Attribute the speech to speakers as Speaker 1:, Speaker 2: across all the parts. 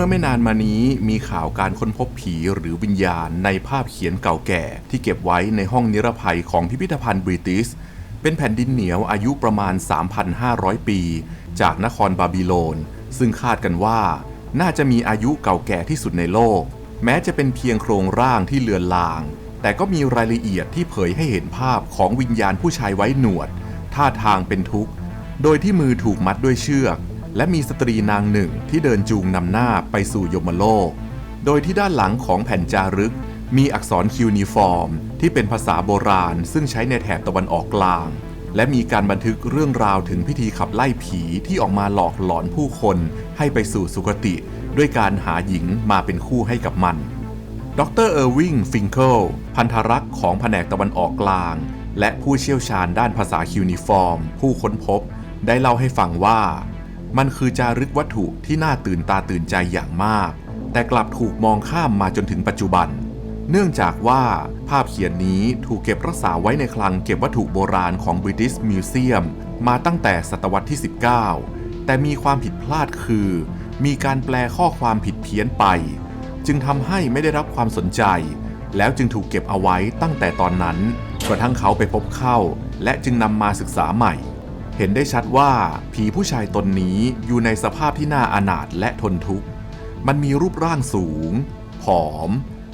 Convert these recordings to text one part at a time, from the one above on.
Speaker 1: มื่อไม่นานมานี้มีข่าวการค้นพบผีหรือวิญญาณในภาพเขียนเก่าแก่ ที่เก็บไว้ในห้องนิรภัยของพิพิธภัณฑ์บริติชเป็นแผ่นดินเหนียวอายุประมาณ 3,500 ปี จากนครบาบิโลน ซึ่งคาดกันว่าน่าจะมีอายุเก่าแก่ที่สุดในโลก แม้จะเป็นเพียงโครงร่างที่เลือนลาง แต่ก็มีรายละเอียดที่เผยให้เห็นภาพของวิญญาณผู้ชายไว้หนวด ท่าทางเป็นทุกข์ โดยที่มือถูกมัดด้วยเชือก และมีสตรีนางหนึ่งที่เดินจูงนำหน้าไปสู่ยมโลก โดยที่ด้านหลังของแผ่นจารึก มีอักษรคิวนิฟอร์ม ที่เป็นภาษาโบราณ ซึ่งใช้ในแถบตะวันออกกลาง และมีการบันทึกเรื่องราวถึงพิธีขับไล่ผีที่ออกมาหลอกหลอนผู้คนให้ไปสู่สุคติ ด้วยการหาหญิงมาเป็นคู่ให้กับมัน ดรเออร์วิงฟิงเคิลพันธรักษ์ของแผนกตะวันออกกลาง และผู้เชี่ยวชาญด้านภาษาคิวนิฟอร์ม ผู้ค้นพบ ได้เล่าให้ฟังว่า มันคือจารึกวัตถุที่น่าตื่นตาตื่นใจอย่างมาก แต่กลับถูกมองข้ามมาจนถึงปัจจุบัน เนื่องจากว่าภาพเขียนนี้ถูกเก็บรักษาไว้ในคลังเก็บวัตถุโบราณของ British Museum มาตั้งแต่ศตวรรษที่ 19 แต่มีความผิดพลาดคือ มีการแปลข้อความผิดเพี้ยนไป จึงทำให้ไม่ได้รับความสนใจ แล้วจึงถูกเก็บเอาไว้ตั้งแต่ตอนนั้นกระทั่งเขาไปพบเข้า และจึงนำมาศึกษาใหม่ เห็นได้ชัดว่าผีผู้ชายตนนี้อยู่ในสภาพที่น่าอนาถและทนทุกข์ มันมีรูปร่างสูง ผอม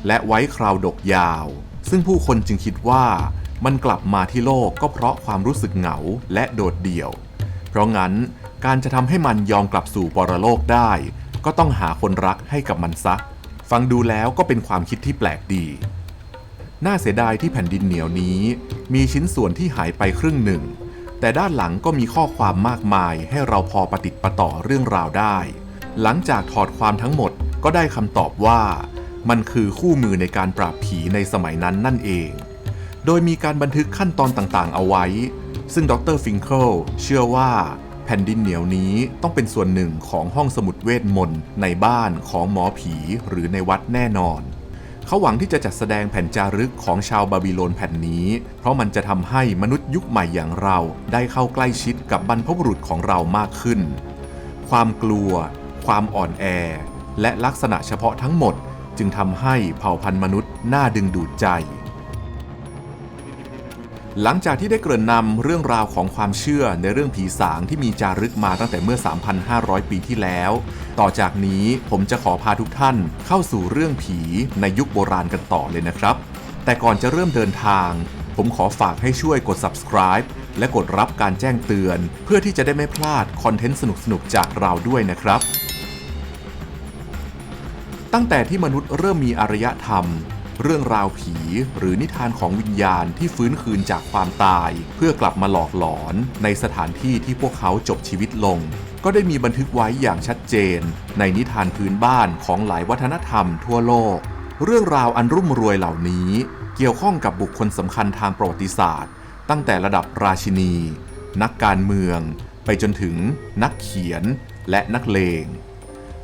Speaker 1: และไว้คราวดกยาว ซึ่งผู้คนจึงคิดว่ามันกลับมาที่โลกก็เพราะความรู้สึกเหงาและโดดเดี่ยว เพราะงั้นการจะทำให้มันยอมกลับสู่ปรโลกได้ ก็ต้องหาคนรักให้กับมันซะ ฟังดูแล้วก็เป็นความคิดที่แปลกดี น่าเสียดายที่แผ่นดินเหนียวนี้ มีชิ้นส่วนที่หายไปครึ่งหนึ่ง แต่ด้านหลังก็มีข้อความมากมายให้เราพอประติดประต่อเรื่องราวได้ หลังจากถอดความทั้งหมดก็ได้คำตอบว่า มันคือคู่มือในการปราบผีในสมัยนั้นนั่นเอง โดยมีการบันทึกขั้นตอนต่างๆ เอาไว้ ซึ่งดรฟิงเคิลเชื่อว่าแผ่นดินเหนียวนี้ต้องเป็นส่วนหนึ่งของห้องสมุดเวทมนต์ในบ้านของหมอผีหรือในวัดแน่นอน เขาหวังที่จะจัดแสดงแผ่นจารึกของชาวบาบิโลนแผ่นนี้ เพราะมันจะทำให้มนุษย์ยุคใหม่อย่างเราได้เข้าใกล้ชิดกับบรรพบุรุษของเรามากขึ้น ความกลัว ความอ่อนแอ และลักษณะเฉพาะทั้งหมด จึงทำให้เผ่าพันธุ์มนุษย์น่าดึงดูดใจ หลังจากที่ได้เกริ่นนำเรื่องราวของความเชื่อในเรื่องผีสางที่มีจารึกมาตั้งแต่เมื่อ 3,500 ปีที่แล้ว ต่อจากนี้ผมจะขอพาทุกท่านเข้าสู่เรื่องผีในยุคโบราณกันต่อเลยนะครับ แต่ก่อนจะเริ่มเดินทาง ผมขอฝากให้ช่วยกด subscribe และกดรับการแจ้งเตือน เพื่อที่จะได้ไม่พลาดคอนเทนต์สนุกๆจากเราด้วยนะครับ ตั้งแต่ที่มนุษย์เริ่มมีอารยธรรม เรื่องราวผี หรือนิทานของวิญญาณที่ฟื้นคืนจากความตาย เพื่อกลับมาหลอกหลอนในสถานที่ที่พวกเขาจบชีวิตลง ก็ได้มีบันทึกไว้อย่างชัดเจน ในนิทานพื้นบ้านของหลายวัฒนธรรมทั่วโลก เรื่องราวอันรุ่มรวยเหล่านี้ เกี่ยวข้องกับบุคคลสำคัญทางประวัติศาสตร์ ตั้งแต่ระดับราชินี นักการเมือง ไปจนถึงนักเขียนและนักเลง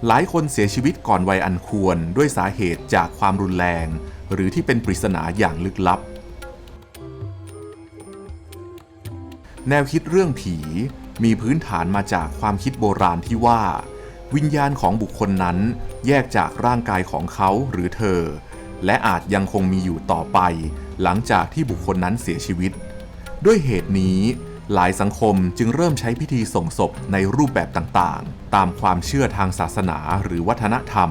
Speaker 1: หลายคนเสียชีวิตก่อนวัยอันควรด้วยสาเหตุจากความรุนแรง หรือที่เป็นปริศนาอย่างลึกลับ แนวคิดเรื่องผีมีพื้นฐานมาจากความคิดโบราณที่ว่า วิญญาณของบุคคลนั้นแยกจากร่างกายของเขาหรือเธอ และอาจยังคงมีอยู่ต่อไป หลังจากที่บุคคลนั้นเสียชีวิต ด้วยเหตุนี้หลายสังคมจึงเริ่มใช้พิธีส่งศพในรูปแบบต่างๆ ตามความเชื่อทางศาสนาหรือวัฒนธรรม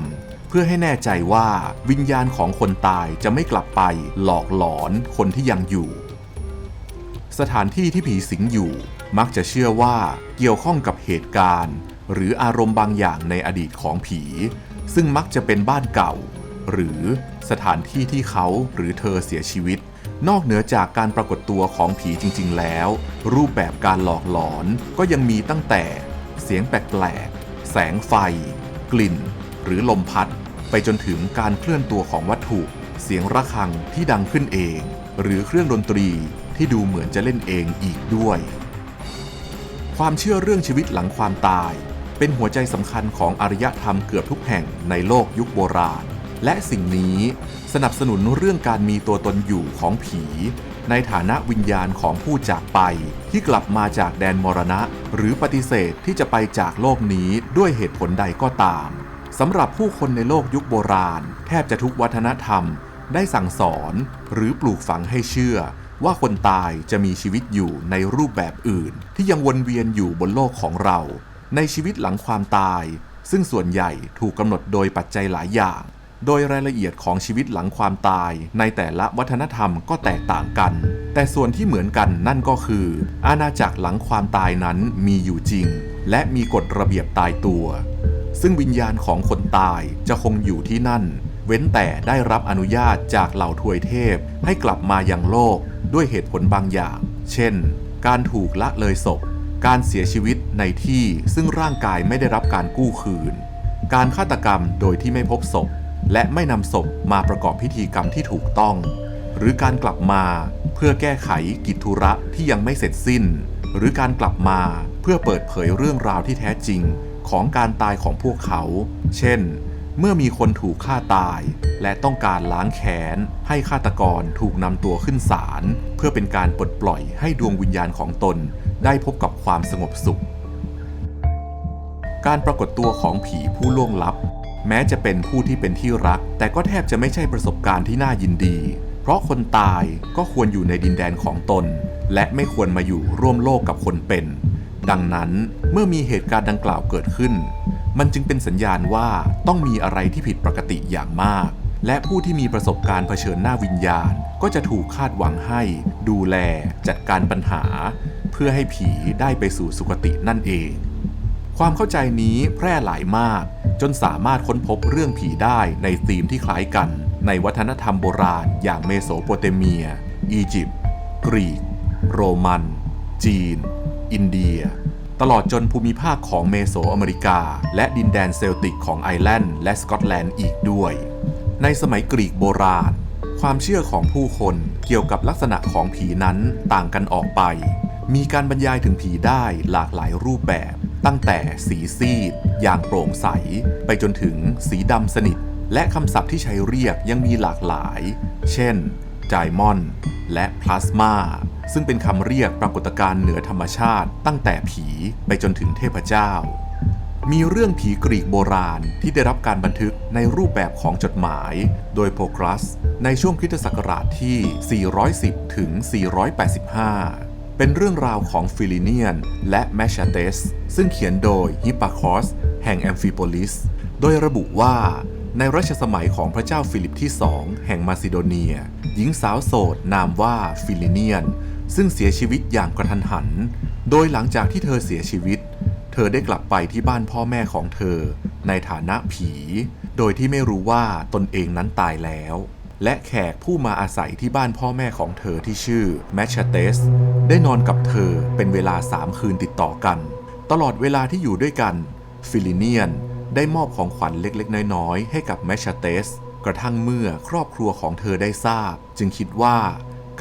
Speaker 1: เพื่อให้แน่ใจว่าวิญญาณของคนตายจะไม่กลับไปหลอกหลอนคนที่ยังอยู่ สถานที่ที่ผีสิงอยู่มักจะเชื่อว่าเกี่ยวข้องกับเหตุการณ์ หรืออารมณ์บางอย่างในอดีตของผี ซึ่งมักจะเป็นบ้านเก่า หรือสถานที่ที่เขาหรือเธอเสียชีวิต นอกเหนือจากการปรากฏตัวของผีจริง ๆ แล้ว รูปแบบการหลอกหลอนก็ยังมีตั้งแต่ เสียงแปลกๆแสงไฟ กลิ่น หรือลมพัด ไปจนถึงการเคลื่อนตัวของวัตถุ เสียงระฆังที่ดังขึ้นเอง หรือเครื่องดนตรีที่ดูเหมือนจะเล่นเองอีกด้วย ความเชื่อเรื่องชีวิตหลังความตาย เป็นหัวใจสำคัญของอารยธรรมเกือบทุกแห่งในโลกยุคโบราณ และสิ่งนี้สนับสนุนเรื่องการมีตัวตนอยู่ของผี ในฐานะวิญญาณของผู้จากไปที่กลับมาจากแดนมรณะ หรือปฏิเสธที่จะไปจากโลกนี้ด้วยเหตุผลใดก็ตาม สำหรับผู้คนในโลกยุคโบราณ แทบจะทุกวัฒนธรรม ได้สั่งสอนหรือปลูกฝังให้เชื่อ ว่าคนตายจะมีชีวิตอยู่ในรูปแบบอื่น ที่ยังวนเวียนอยู่บนโลกของเรา ในชีวิตหลังความตาย ซึ่งส่วนใหญ่ถูกกำหนดโดยปัจจัยหลายอย่าง โดยรายละเอียดของชีวิตหลังความตาย ในแต่ละวัฒนธรรมก็แตกต่างกัน แต่ส่วนที่เหมือนกันนั่นก็คือ อาณาจักรหลังความตายนั้นมีอยู่จริง และมีกฎระเบียบตายตัว ซึ่งวิญญาณของคนตายจะคงอยู่ที่นั่น เว้นแต่ได้รับอนุญาตจากเหล่าทวยเทพให้กลับมายังโลกด้วยเหตุผลบางอย่าง เช่น การถูกละเลยศพ การเสียชีวิตในที่ซึ่งร่างกายไม่ได้รับการกู้คืน การฆาตกรรมโดยที่ไม่พบศพ และไม่นำศพมาประกอบพิธีกรรมที่ถูกต้อง หรือการกลับมาเพื่อแก้ไขกิจธุระที่ยังไม่เสร็จสิ้น หรือการกลับมาเพื่อเปิดเผยเรื่องราวที่แท้จริง ของการตายของพวกเขา เช่น เมื่อมีคนถูกฆ่าตาย และต้องการล้างแค้น ให้ฆาตกรถูกนำตัวขึ้นศาลเพื่อเป็นการปลดปล่อยให้ดวงวิญญาณของตน ได้พบกับความสงบสุข การปรากฏตัวของผีผู้ล่วงลับ แม้จะเป็นผู้ที่เป็นที่รัก แต่ก็แทบจะไม่ใช่ประสบการณ์ที่น่ายินดี เพราะคนตายก็ควรอยู่ในดินแดนของตน และไม่ควรมาอยู่ร่วมโลกกับคนเป็น ดังนั้นเมื่อมีเหตุการณ์ดังกล่าวเกิดขึ้น มันจึงเป็นสัญญาณว่าต้องมีอะไรที่ผิดปกติอย่างมาก และผู้ที่มีประสบการณ์เผชิญหน้าวิญญาณ ก็จะถูกคาดหวังให้ ดูแล จัดการปัญหา เพื่อให้ผีได้ไปสู่สุคตินั่นเอง ความเข้าใจนี้แพร่หลายมาก จนสามารถค้นพบเรื่องผีได้ในธีมที่คล้ายกัน ในวัฒนธรรมโบราณ อย่างเมโสโปเตเมีย อียิปต์กรีก โรมัน จีน อินเดีย ตลอดจนภูมิภาคของเมโสอเมริกา และดินแดนเซลติกของไอร์แลนด์และสกอตแลนด์อีกด้วย ในสมัยกรีกโบราณ ความเชื่อของผู้คนเกี่ยวกับลักษณะของผีนั้นต่างกันออกไป มีการบรรยายถึงผีได้หลากหลายรูปแบบ ตั้งแต่สีซีด อย่างโปร่งใส ไปจนถึงสีดำสนิท และคำศัพท์ที่ใช้เรียกยังมีหลากหลาย เช่น ไดมอนด์และพลาสมาซึ่งเป็นคำเรียกปรากฏการณ์เหนือธรรมชาติ ตั้งแต่ผีไปจนถึงเทพเจ้า มีเรื่องผีกรีกโบราณที่ได้รับการบันทึกในรูปแบบของจดหมาย โดยโพครัส ในช่วงคริสตศักราชที่ 410 ถึง 485 เป็นเรื่องราวของฟิลิเนียน และแมชชาเตสซึ่งเขียนโดยฮิปปาคอสแห่งแอมฟิโปลิส โดยระบุว่า ในรัชสมัยของพระเจ้าฟิลิปที่สองแห่งมาซิโดเนีย หญิงสาวโสดนามว่าฟิลิเนียน ซึ่งเสียชีวิตอย่างกระทันหัน โดยหลังจากที่เธอเสียชีวิต เธอได้กลับไปที่บ้านพ่อแม่ของเธอ ในฐานะผี โดยที่ไม่รู้ว่าตนเองนั้นตายแล้ว และแขกผู้มาอาศัยที่บ้านพ่อแม่ของเธอที่ชื่อแมชเตสได้นอนกับเธอเป็นเวลาสามคืนติดต่อกัน ตลอดเวลาที่อยู่ด้วยกัน ฟิลิเนียน ได้มอบของขวัญเล็กๆ น้อยๆ ให้กับแมชเตส กระทั่งเมื่อครอบครัวของเธอได้ทราบ จึงคิดว่า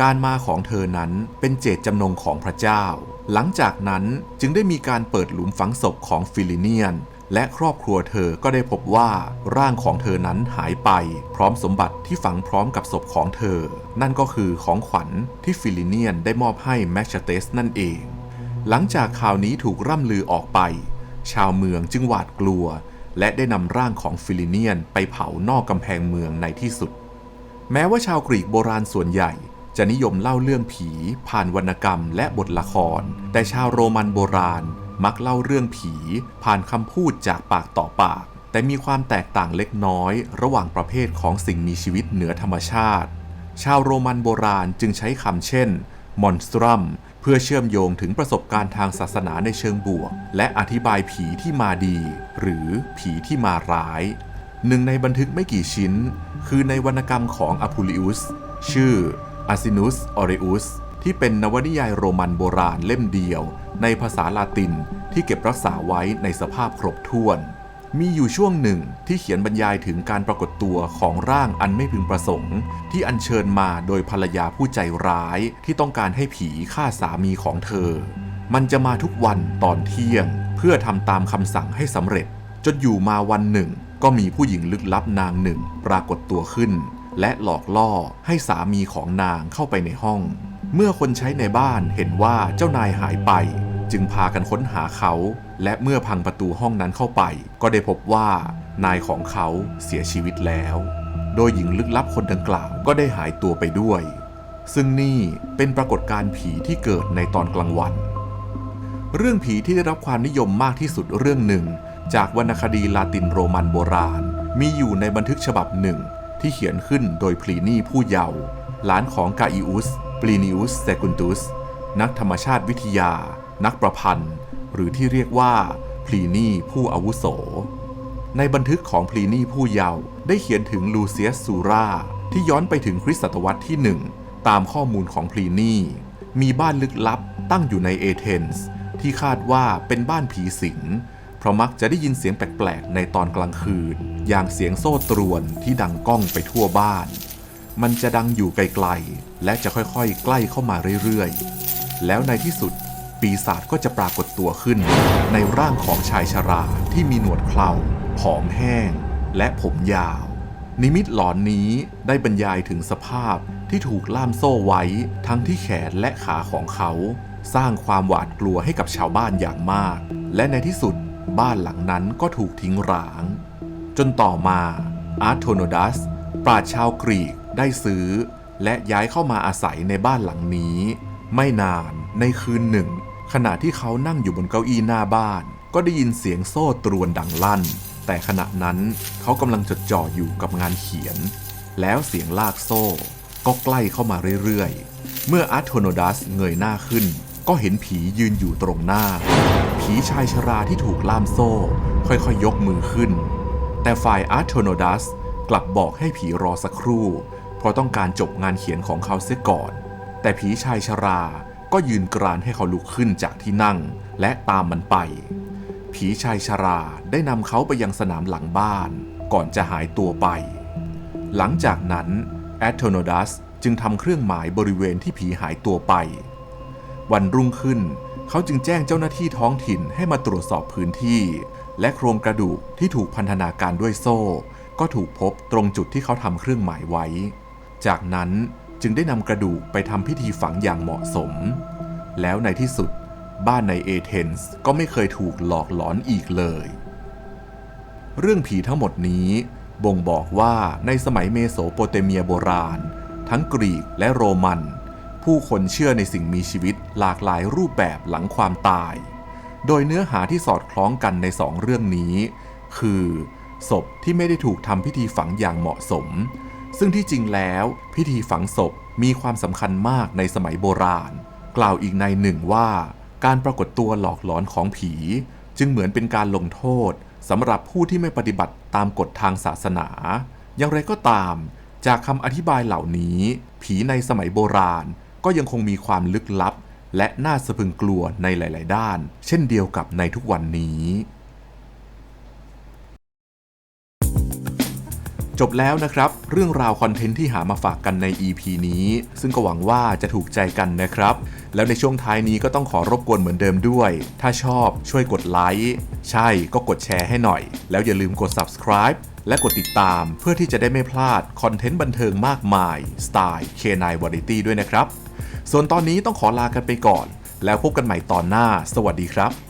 Speaker 1: การมาของเธอนั้นเป็นเจตจำนงของพระเจ้า หลังจากนั้นจึงได้มีการเปิดหลุมฝังศพของฟิลิเนียน และครอบครัวเธอก็ได้พบว่าร่างของเธอนั้นหายไป พร้อมสมบัติที่ฝังพร้อมกับศพของเธอ นั่นก็คือของขวัญที่ฟิลิเนียนได้มอบให้แมชเตสนั่นเอง หลังจากข่าวนี้ถูกร่ำลือออกไป ชาวเมืองจึงหวาดกลัว และได้นำร่างของฟิลิเนียนไปเผานอกกำแพงเมืองในที่สุด แม้ว่าชาวกรีกโบราณส่วนใหญ่จะนิยมเล่าเรื่องผี ผ่านวรรณกรรมและบทละคร แต่ชาวโรมันโบราณมักเล่าเรื่องผี ผ่านคำพูดจากปากต่อปาก แต่มีความแตกต่างเล็กน้อย ระหว่างประเภทของสิ่งมีชีวิตเหนือธรรมชาติ ชาวโรมันโบราณจึงใช้คำเช่นมอนสตรัม เพื่อเชื่อมโยงถึงประสบการณ์ทางศาสนาในเชิงบวก และอธิบายผีที่มาดี หรือผีที่มาร้าย หนึ่งในบันทึกไม่กี่ชิ้น คือในวรรณกรรมของอพูลิอุส ชื่ออาซินุสออเรอุสที่เป็นนวนิยายโรมันโบราณเล่มเดียว ในภาษาลาตินที่เก็บรักษาไว้ในสภาพครบถ้วน มีอยู่ช่วงหนึ่งที่เขียนบรรยายถึงการปรากฏตัวของร่างอันไม่พึงประสงค์ ที่อัญเชิญมาโดยภรรยาผู้ใจร้ายที่ต้องการให้ผีฆ่าสามีของเธอ มันจะมาทุกวันตอนเที่ยง เพื่อทำตามคำสั่งให้สำเร็จ จนอยู่มาวันหนึ่ง ก็มีผู้หญิงลึกลับนางหนึ่ง ปรากฏตัวขึ้น และหลอกล่อให้สามีของนางเข้าไปในห้อง เมื่อคนใช้ในบ้านเห็นว่าเจ้านายหายไป จึงพากันค้นหาเขา และเมื่อพังประตูห้องนั้นเข้าไป ก็ได้พบว่านายของเขาเสียชีวิตแล้ว โดยหญิงลึกลับคนดังกล่าวก็ได้หายตัวไปด้วย ซึ่งนี่เป็นปรากฏการณ์ผีที่เกิดในตอนกลางวัน เรื่องผีที่ได้รับความนิยมมากที่สุดเรื่องหนึ่ง จากวรรณคดีลาตินโรมันโบราณ มีอยู่ในบันทึกฉบับหนึ่ง ที่เขียนขึ้นโดยพลีนีผู้เยาว์หลานของกาอิอุสปลีนิอุสเซกุนตุสนักธรรมชาติวิทยา นักประพันธ์ หรือที่เรียกว่าพลีนีผู้อาวุโส ในบันทึกของพลีนีผู้เยาว์ได้เขียนถึงลูเซียสซูราที่ย้อนไปถึงคริสตศตวรรษที่หนึ่งตามข้อมูลของพลีนีมีบ้านลึกลับตั้งอยู่ในเอเธนส์ที่คาดว่าเป็นบ้านผีสิงเพราะมักจะได้ยินเสียงแปลกๆ ในตอนกลางคืน อย่างเสียงโซ่ตรวนที่ดังก้องไปทั่วบ้าน มันจะดังอยู่ไกลๆ และจะค่อยๆ ใกล้เข้ามาเรื่อยๆ แล้วในที่สุด ปีศาจก็จะปรากฏตัวขึ้น ในร่างของชายชราที่มีหนวดเคราผอมแห้ง และผมยาว นิมิตหลอนนี้ได้บรรยายถึงสภาพที่ถูกล่ามโซ่ไว้ทั้งที่แขนและขาของเขา สร้างความหวาดกลัวให้กับชาวบ้านอย่างมาก และในที่สุดบ้านหลังนั้นก็ถูกทิ้งร้าง จนต่อมาอาร์โทโนดัส ปราชชาวกรีกได้ซื้อ และย้ายเข้ามาอาศัยในบ้านหลังนี้ ไม่นานในคืนหนึ่ง ขณะที่เขานั่งอยู่บนเก้าอี้หน้าบ้าน ก็ได้ยินเสียงโซ่ตรวนดังลั่น แต่ขณะนั้นเขากำลังจดจ่ออยู่กับงานเขียน แล้วเสียงลากโซ่ ก็ใกล้เข้ามาเรื่อยๆ เมื่ออาร์โทโนดัสเงยหน้าขึ้น ก็เห็นผียืนอยู่ตรงหน้า ผีชายชราที่ถูกล่ามโซ่ ค่อยๆยกมือขึ้น แต่ฝ่ายอาร์โทโนดัสกลับบอกให้ผีรอสักครู่ เพราะต้องการจบงานเขียนของเขาเสียก่อน แต่ผีชายชรา ก็ยืนกรานให้เขาลุกขึ้นจากที่นั่งและตามมันไป ผีชายชราได้นำเขาไปยังสนามหลังบ้าน ก่อนจะหายตัวไป หลังจากนั้นแอตโทโนดัสจึงทำเครื่องหมายบริเวณที่ผีหายตัวไป วันรุ่งขึ้นเขาจึงแจ้งเจ้าหน้าที่ท้องถิ่นให้มาตรวจสอบพื้นที่ และโครงกระดูกที่ถูกพันธนาการด้วยโซ่ ก็ถูกพบตรงจุดที่เขาทำเครื่องหมายไว้ จากนั้น จึงได้นำกระดูกไปทำพิธีฝังอย่างเหมาะสม แล้วในที่สุดบ้านในเอเธนส์ก็ไม่เคยถูกหลอกหลอนอีกเลย เรื่องผีทั้งหมดนี้บ่งบอกว่าในสมัยเมโสโปเตเมียโบราณ ทั้งกรีกและโรมัน ผู้คนเชื่อในสิ่งมีชีวิตหลากหลายรูปแบบหลังความตาย โดยเนื้อหาที่สอดคล้องกันในสองเรื่องนี้ คือ ศพที่ไม่ได้ถูกทำพิธีฝังอย่างเหมาะสม ซึ่งที่จริงแล้วพิธีฝังศพมีความสำคัญมากในสมัยโบราณ กล่าวอีกในหนึ่งว่า การปรากฏตัวหลอกหลอนของผี จึงเหมือนเป็นการลงโทษสำหรับผู้ที่ไม่ปฏิบัติตามกฎทางศาสนา อย่างไรก็ตาม จากคำอธิบายเหล่านี้ ผีในสมัยโบราณก็ยังคงมีความลึกลับ และน่าสะพึงกลัวในหลาย ๆ ด้าน เช่นเดียวกับในทุกวันนี้ จบแล้วนะครับ เรื่องราวคอนเทนต์ที่หามาฝากกันใน EP นี้ ซึ่งก็หวังว่าจะถูกใจกันนะครับ แล้วในช่วงท้ายนี้ก็ต้องขอรบกวนเหมือนเดิมด้วย ถ้าชอบช่วยกดไลค์ใช่ก็กดแชร์ให้หน่อย แล้วอย่าลืมกด subscribe และกดติดตามเพื่อที่จะได้ไม่พลาดคอนเทนต์บันเทิงมากมายสไตล์ K9 Variety ด้วยนะครับ ส่วนตอนนี้ต้องขอลากันไปก่อน แล้วพบกันใหม่ตอนหน้า สวัสดีครับ